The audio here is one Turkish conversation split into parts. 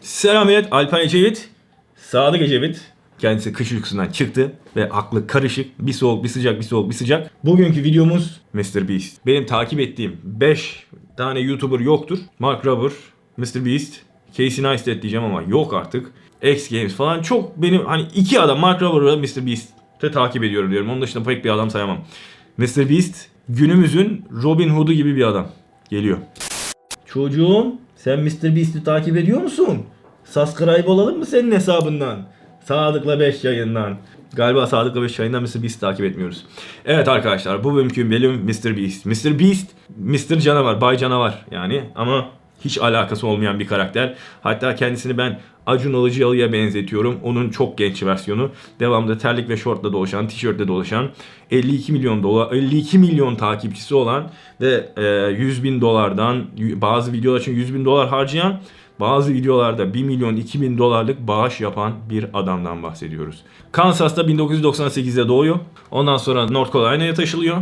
Selam millet, Alpan Ecevit, Sadık Ecevit. Kendisi kış uykusundan çıktı ve aklı karışık. Bir soğuk, bir sıcak, bir soğuk, bir sıcak. Bugünkü videomuz Mr. Beast. Benim takip ettiğim 5 tane YouTuber yoktur. Mark Rubber, Mr. Beast, Casey Neistat diyeceğim ama yok artık. X Games falan çok benim hani iki adam Mark Rubber ve Mr. Beast'ı takip ediyorum diyorum. Onun dışında pek bir adam sayamam. Mr. Beast günümüzün Robin Hood'u gibi bir adam. Geliyor. Çocuğum sen Mr. Beast'i takip ediyor musun? Subscribe olalım mı senin hesabından? Sadık'la 5 yayından. Galiba Sadık'la 5 yayından Mr. Beast'i takip etmiyoruz. Evet arkadaşlar bu bölümkü bölüm Mr. Beast. Mr. Beast, Mr. Canavar, Bay Canavar yani ama hiç alakası olmayan bir karakter. Hatta kendisini ben Acun Ilıcalı'ya benzetiyorum. Onun çok genç versiyonu. Devamlı terlik ve şortla dolaşan, tişörtle dolaşan, 52 milyon dolar, 52 milyon takipçisi olan ve e, 100 bin dolardan bazı videolar için 100 bin dolar harcayan bazı videolarda 1 milyon 2 bin dolarlık bağış yapan bir adamdan bahsediyoruz. Kansas'ta 1998'de doğuyor. Ondan sonra North Carolina'ya taşılıyor.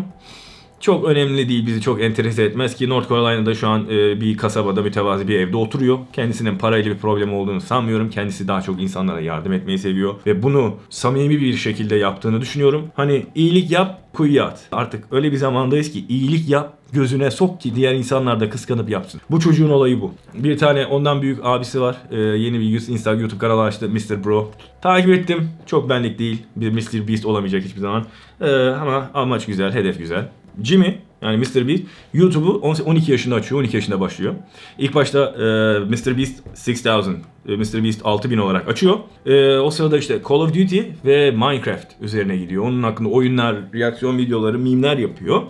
Çok önemli değil, bizi çok enterese etmez ki North Carolina'da şu an e, bir kasabada mütevazi bir evde oturuyor. Kendisinin parayla bir problem olduğunu sanmıyorum. Kendisi daha çok insanlara yardım etmeyi seviyor ve bunu samimi bir şekilde yaptığını düşünüyorum. Hani iyilik yap, kuyuya at. Artık öyle bir zamandayız ki iyilik yap, gözüne sok ki diğer insanlar da kıskanıp yapsın. Bu çocuğun olayı bu. Bir tane ondan büyük abisi var. Ee, yeni bir Instagram YouTube kanalı açtı Mr. Bro. Takip ettim. Çok benlik değil. Bir Mr. Beast olamayacak hiçbir zaman. Ee, ama amaç güzel, hedef güzel. Jimmy yani Mr. Beast YouTube'u 12 yaşında açıyor, 12 yaşında başlıyor. İlk başta e, Mr. Beast 6000, e, Mr. Beast 6000 olarak açıyor. E, o sırada işte Call of Duty ve Minecraft üzerine gidiyor. Onun hakkında oyunlar, reaksiyon videoları, mimler yapıyor.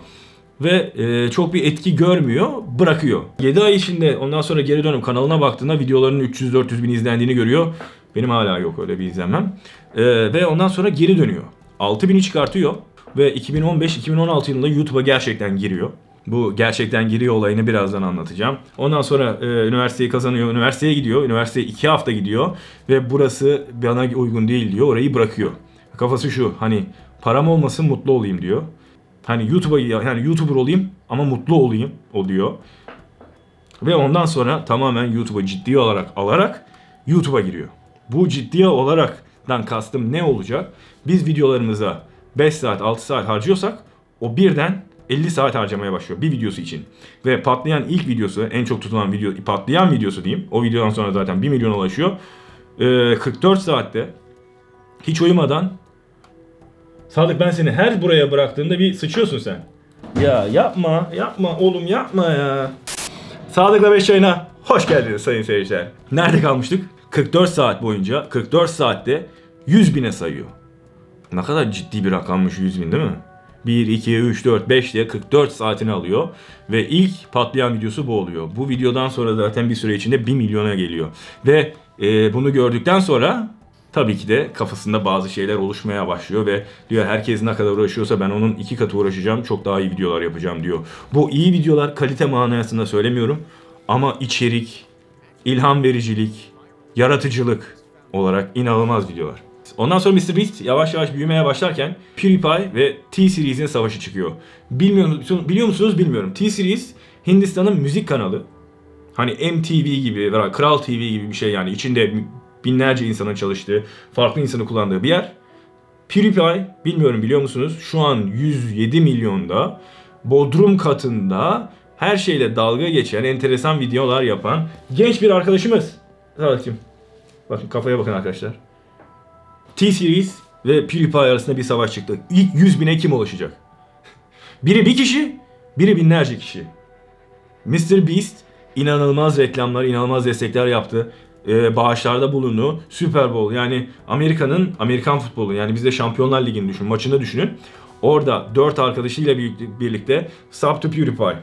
Ve e, çok bir etki görmüyor, bırakıyor. 7 ay içinde ondan sonra geri dönüp kanalına baktığında videolarının 300-400 bin izlendiğini görüyor. Benim hala yok öyle bir izlenmem. E, ve ondan sonra geri dönüyor. 6000'i çıkartıyor ve 2015-2016 yılında YouTube'a gerçekten giriyor. Bu gerçekten giriyor olayını birazdan anlatacağım. Ondan sonra e, üniversiteyi kazanıyor, üniversiteye gidiyor. Üniversiteye 2 hafta gidiyor ve burası bana uygun değil diyor. Orayı bırakıyor. Kafası şu hani param olmasın mutlu olayım diyor. Hani YouTube'a yani YouTuber olayım ama mutlu olayım o diyor. Ve ondan sonra tamamen YouTube'a ciddi olarak alarak YouTube'a giriyor. Bu ciddiye olaraktan kastım ne olacak? Biz videolarımıza 5 saat 6 saat harcıyorsak o birden 50 saat harcamaya başlıyor bir videosu için. Ve patlayan ilk videosu en çok tutulan video patlayan videosu diyeyim. O videodan sonra zaten 1 milyona ulaşıyor. Ee, 44 saatte hiç uyumadan Sadık ben seni her buraya bıraktığımda bir sıçıyorsun sen. Ya yapma yapma oğlum yapma ya. Sadık'la 5 yayına hoş geldiniz sayın seyirciler. Nerede kalmıştık? 44 saat boyunca 44 saatte 100 bine sayıyor. Ne kadar ciddi bir rakammış 100 bin değil mi? 1, 2, 3, 4, 5 diye 44 saatini alıyor. Ve ilk patlayan videosu bu oluyor. Bu videodan sonra zaten bir süre içinde 1 milyona geliyor. Ve e, bunu gördükten sonra tabii ki de kafasında bazı şeyler oluşmaya başlıyor ve diyor herkes ne kadar uğraşıyorsa ben onun iki katı uğraşacağım çok daha iyi videolar yapacağım diyor. Bu iyi videolar kalite manasında söylemiyorum ama içerik, ilham vericilik, yaratıcılık olarak inanılmaz videolar. Ondan sonra Mr. Beast yavaş yavaş büyümeye başlarken PewDiePie ve T-Series'in savaşı çıkıyor. Bilmiyor, biliyor musunuz bilmiyorum. T-Series Hindistan'ın müzik kanalı. Hani MTV gibi, veya Kral TV gibi bir şey yani. içinde binlerce insanın çalıştığı, farklı insanı kullandığı bir yer. PewDiePie bilmiyorum biliyor musunuz? Şu an 107 milyonda Bodrum katında her şeyle dalga geçen, enteresan videolar yapan genç bir arkadaşımız. Sadıkçım. Bakın kafaya bakın arkadaşlar. T-Series ve PewDiePie arasında bir savaş çıktı. İlk 100 bine kim ulaşacak? biri bir kişi, biri binlerce kişi. Mr. Beast inanılmaz reklamlar, inanılmaz destekler yaptı. Ee, bağışlarda bulundu. Super Bowl yani Amerika'nın Amerikan futbolu yani bizde Şampiyonlar Ligi'ni düşünün, maçını düşünün. Orada 4 arkadaşıyla birlikte Sub to PewDiePie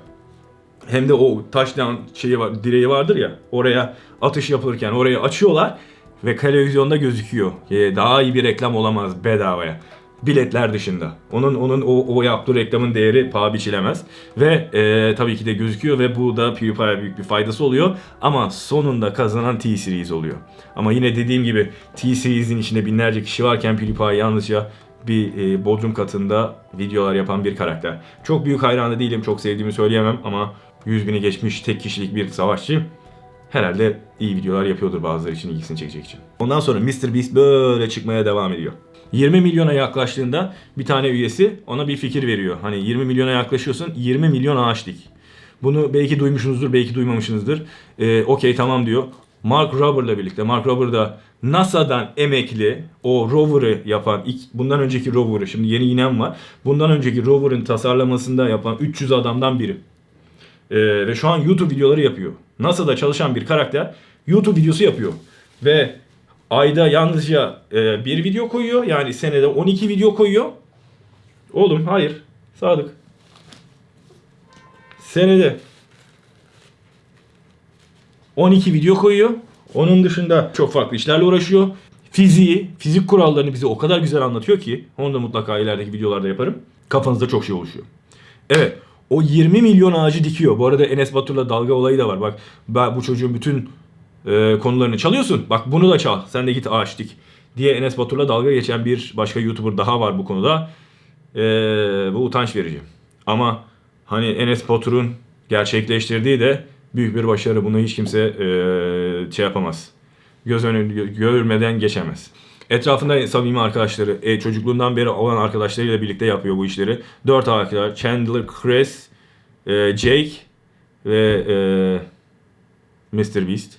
hem de o touchdown şeyi var, direği vardır ya oraya atış yapılırken orayı açıyorlar ve televizyonda gözüküyor. Ee, daha iyi bir reklam olamaz bedavaya. Biletler dışında. Onun onun o, o yaptığı reklamın değeri paha biçilemez. Ve e, tabii ki de gözüküyor ve bu da PewDiePie'ye büyük bir faydası oluyor. Ama sonunda kazanan T-Series oluyor. Ama yine dediğim gibi T-Series'in içinde binlerce kişi varken PewDiePie yalnızca bir e, bodrum katında videolar yapan bir karakter. Çok büyük hayranı değilim, çok sevdiğimi söyleyemem ama 100 bini geçmiş tek kişilik bir savaşçı. Herhalde iyi videolar yapıyordur bazıları için ilgisini çekecek için. Ondan sonra Mr. Beast böyle çıkmaya devam ediyor. 20 milyona yaklaştığında bir tane üyesi ona bir fikir veriyor. Hani 20 milyona yaklaşıyorsun 20 milyon ağaç dik. Bunu belki duymuşsunuzdur belki duymamışsınızdır. Ee, Okey tamam diyor. Mark Rober'la birlikte. Mark Rober da NASA'dan emekli o rover'ı yapan, ilk, bundan önceki rover'ı şimdi yeni inen var. Bundan önceki rover'ın tasarlamasında yapan 300 adamdan biri. Ee, ve şu an YouTube videoları yapıyor. NASA'da çalışan bir karakter YouTube videosu yapıyor. Ve ayda yalnızca e, bir video koyuyor. Yani senede 12 video koyuyor. Oğlum hayır. Sadık. Senede 12 video koyuyor. Onun dışında çok farklı işlerle uğraşıyor. Fiziği, fizik kurallarını bize o kadar güzel anlatıyor ki onu da mutlaka ilerideki videolarda yaparım. Kafanızda çok şey oluşuyor. Evet. O 20 milyon ağacı dikiyor. Bu arada Enes Batur'la dalga olayı da var. Bak ben bu çocuğun bütün e, konularını çalıyorsun. Bak bunu da çal. Sen de git ağaç dik. Diye Enes Batur'la dalga geçen bir başka YouTuber daha var bu konuda. E, bu utanç verici. Ama hani Enes Batur'un gerçekleştirdiği de büyük bir başarı. Bunu hiç kimse e, şey yapamaz. Göz önü görmeden geçemez. Etrafında samimi arkadaşları, e, çocukluğundan beri olan arkadaşlarıyla birlikte yapıyor bu işleri. Dört arkadaş, Chandler, Chris, e, Jake ve e, Mr. Beast,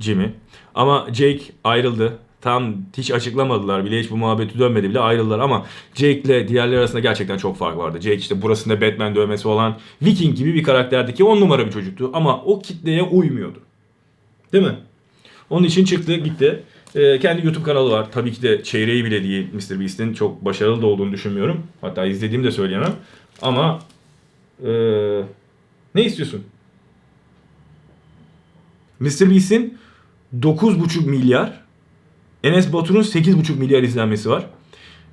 Jimmy. Ama Jake ayrıldı. Tam hiç açıklamadılar bile hiç bu muhabbeti dönmedi bile ayrıldılar ama Jake ile diğerleri arasında gerçekten çok fark vardı. Jake işte burasında Batman dövmesi olan Viking gibi bir karakterdi ki on numara bir çocuktu ama o kitleye uymuyordu. Değil mi? Onun için çıktı gitti. Ee, kendi YouTube kanalı var. Tabii ki de çeyreği bile değil Mr. Beast'in çok başarılı da olduğunu düşünmüyorum. Hatta izlediğimi de söyleyemem. Ama ee, ne istiyorsun? Mr. Beast'in 9,5 milyar Enes Batur'un 8,5 milyar izlenmesi var.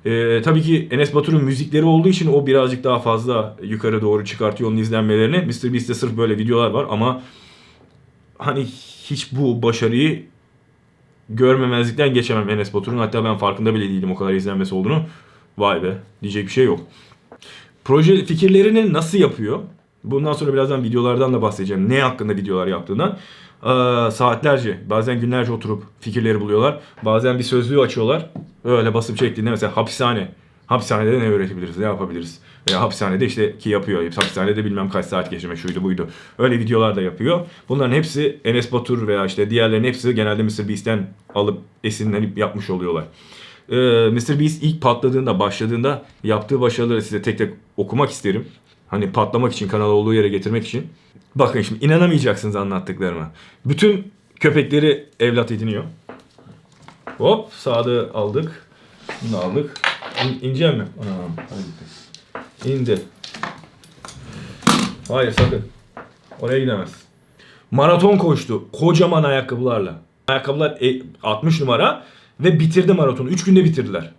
Ee, tabii ki Enes Batur'un müzikleri olduğu için o birazcık daha fazla yukarı doğru çıkartıyor onun izlenmelerini. Mr. Beast'te sırf böyle videolar var ama hani hiç bu başarıyı görmemezlikten geçemem Enes Batur'un. Hatta ben farkında bile değilim o kadar izlenmesi olduğunu. Vay be diyecek bir şey yok. Proje fikirlerini nasıl yapıyor? Bundan sonra birazdan videolardan da bahsedeceğim. Ne hakkında videolar yaptığından. Ee, saatlerce bazen günlerce oturup fikirleri buluyorlar. Bazen bir sözlüğü açıyorlar. Öyle basıp çektiğinde mesela hapishane. Hapishanede ne öğretebiliriz, ne yapabiliriz? Veya hapishanede işte ki yapıyor. Hapishanede bilmem kaç saat geçirmek şuydu buydu. Öyle videolar da yapıyor. Bunların hepsi Enes Batur veya işte diğerlerin hepsi genelde Mr. Beast'ten alıp esinlenip yapmış oluyorlar. Ee, Mr. Beast ilk patladığında, başladığında yaptığı başarıları size tek tek okumak isterim. Hani patlamak için, kanalı olduğu yere getirmek için. Bakın şimdi inanamayacaksınız anlattıklarıma. Bütün köpekleri evlat ediniyor. Hop sağda aldık. Bunu aldık. İn, mi? Anam, hadi. İndi. Hayır sakın. Oraya gidemez. Maraton koştu. Kocaman ayakkabılarla. Ayakkabılar e- 60 numara ve bitirdi maratonu. 3 günde bitirdiler.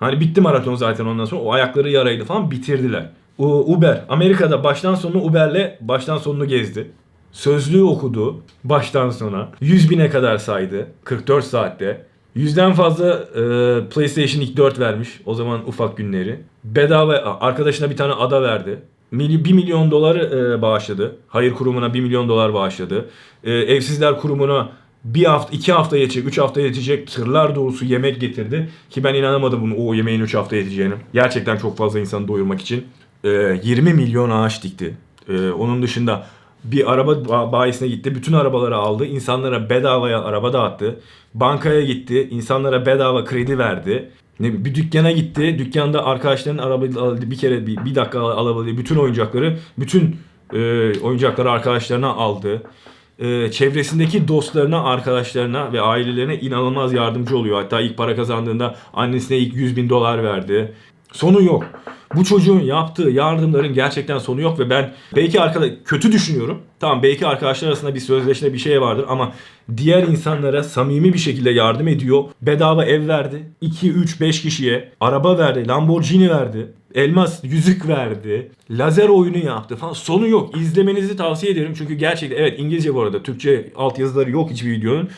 Hani bitti maraton zaten ondan sonra. O ayakları yaraydı falan bitirdiler. Uber. Amerika'da baştan sona Uber'le baştan sonunu gezdi. Sözlüğü okudu baştan sona. 100 bine kadar saydı. 44 saatte. Yüzden fazla e, PlayStation 2 4 vermiş. O zaman ufak günleri. Bedava arkadaşına bir tane ada verdi. 1 milyon dolar e, bağışladı. Hayır kurumuna 1 milyon dolar bağışladı. E, evsizler kurumuna bir hafta, iki hafta yetecek, üç hafta yetecek tırlar dolusu yemek getirdi. Ki ben inanamadım bunu o yemeğin üç hafta yeteceğini. Gerçekten çok fazla insanı doyurmak için. E, 20 milyon ağaç dikti. E, onun dışında bir araba ba- bayisine gitti. Bütün arabaları aldı. İnsanlara bedavaya araba dağıttı. Bankaya gitti. insanlara bedava kredi verdi. Ne bir dükkana gitti. Dükkanda arkadaşlarının arabayı bir kere bir, bir dakika alabildiği bütün oyuncakları, bütün e, oyuncakları arkadaşlarına aldı. E, çevresindeki dostlarına, arkadaşlarına ve ailelerine inanılmaz yardımcı oluyor. Hatta ilk para kazandığında annesine ilk 100 bin dolar verdi. Sonu yok. Bu çocuğun yaptığı yardımların gerçekten sonu yok ve ben belki arkadaş kötü düşünüyorum. Tamam belki arkadaşlar arasında bir sözleşme bir şey vardır ama diğer insanlara samimi bir şekilde yardım ediyor. Bedava ev verdi. 2 3 5 kişiye araba verdi, Lamborghini verdi. Elmas yüzük verdi. Lazer oyunu yaptı falan. Sonu yok. İzlemenizi tavsiye ederim. Çünkü gerçekten evet İngilizce bu arada. Türkçe altyazıları yok hiçbir videonun.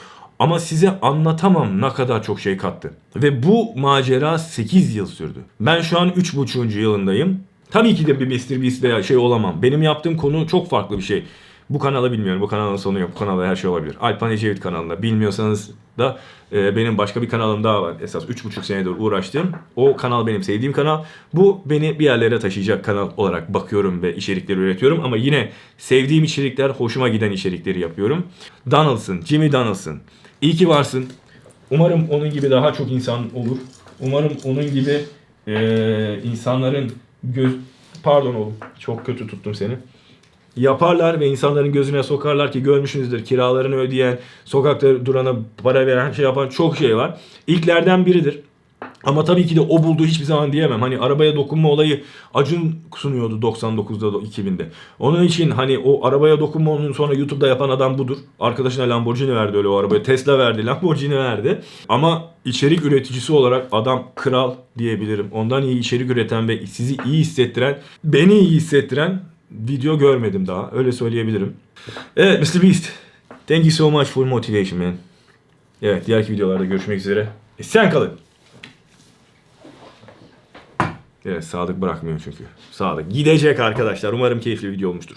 Ama size anlatamam ne kadar çok şey kattı. Ve bu macera 8 yıl sürdü. Ben şu an 3,5. yılındayım. Tabii ki de bir Mr. Beast veya şey olamam. Benim yaptığım konu çok farklı bir şey. Bu kanalı bilmiyorum. Bu kanalın sonu yok. Bu kanalda her şey olabilir. Alpan Ecevit kanalında. Bilmiyorsanız da e, benim başka bir kanalım daha var. Esas 3,5 senedir uğraştığım. O kanal benim sevdiğim kanal. Bu beni bir yerlere taşıyacak kanal olarak bakıyorum ve içerikleri üretiyorum. Ama yine sevdiğim içerikler, hoşuma giden içerikleri yapıyorum. Donaldson, Jimmy Donaldson. İyi ki varsın. Umarım onun gibi daha çok insan olur. Umarım onun gibi e, insanların göz... Pardon oğlum. Çok kötü tuttum seni yaparlar ve insanların gözüne sokarlar ki görmüşsünüzdür kiralarını ödeyen, sokakta durana para veren şey yapan çok şey var. İlklerden biridir. Ama tabii ki de o buldu hiçbir zaman diyemem. Hani arabaya dokunma olayı Acun sunuyordu 99'da 2000'de. Onun için hani o arabaya dokunma onun sonra YouTube'da yapan adam budur. Arkadaşına Lamborghini verdi öyle o arabaya. Tesla verdi, Lamborghini verdi. Ama içerik üreticisi olarak adam kral diyebilirim. Ondan iyi içerik üreten ve sizi iyi hissettiren, beni iyi hissettiren video görmedim daha. Öyle söyleyebilirim. Evet Mr. Beast. Thank you so much for motivation man. Evet diğerki videolarda görüşmek üzere. E, sen kalın. Evet Sadık bırakmıyor çünkü. Sadık gidecek arkadaşlar. Umarım keyifli video olmuştur.